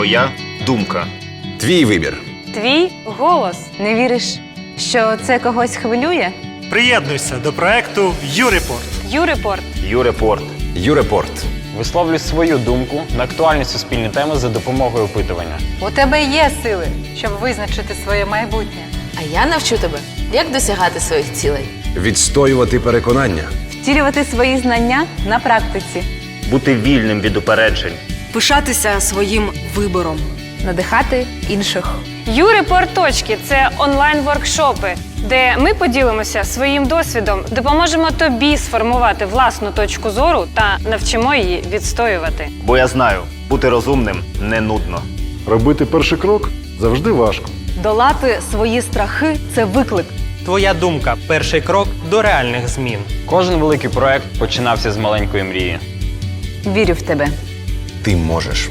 Твоя думка. Твій вибір. Твій голос. Не віриш, що це когось хвилює? Приєднуйся до проекту «Юрепорт». Юрепорт. Юрепорт. Юрепорт. Висловлюй свою думку на актуальні суспільні теми за допомогою опитування. У тебе є сили, щоб визначити своє майбутнє. А я навчу тебе, як досягати своїх цілей. Відстоювати переконання. Втілювати свої знання на практиці. Бути вільним від упереджень. Пишатися своїм вибором. Надихати інших. Юрепорт точки це онлайн-воркшопи, де ми поділимося своїм досвідом, допоможемо тобі сформувати власну точку зору та навчимо її відстоювати. Бо я знаю, бути розумним не нудно. Робити перший крок завжди важко. Долати свої страхи це виклик. Твоя думка перший крок до реальних змін. Кожен великий проект починався з маленької мрії. Вірю в тебе. Ти можеш.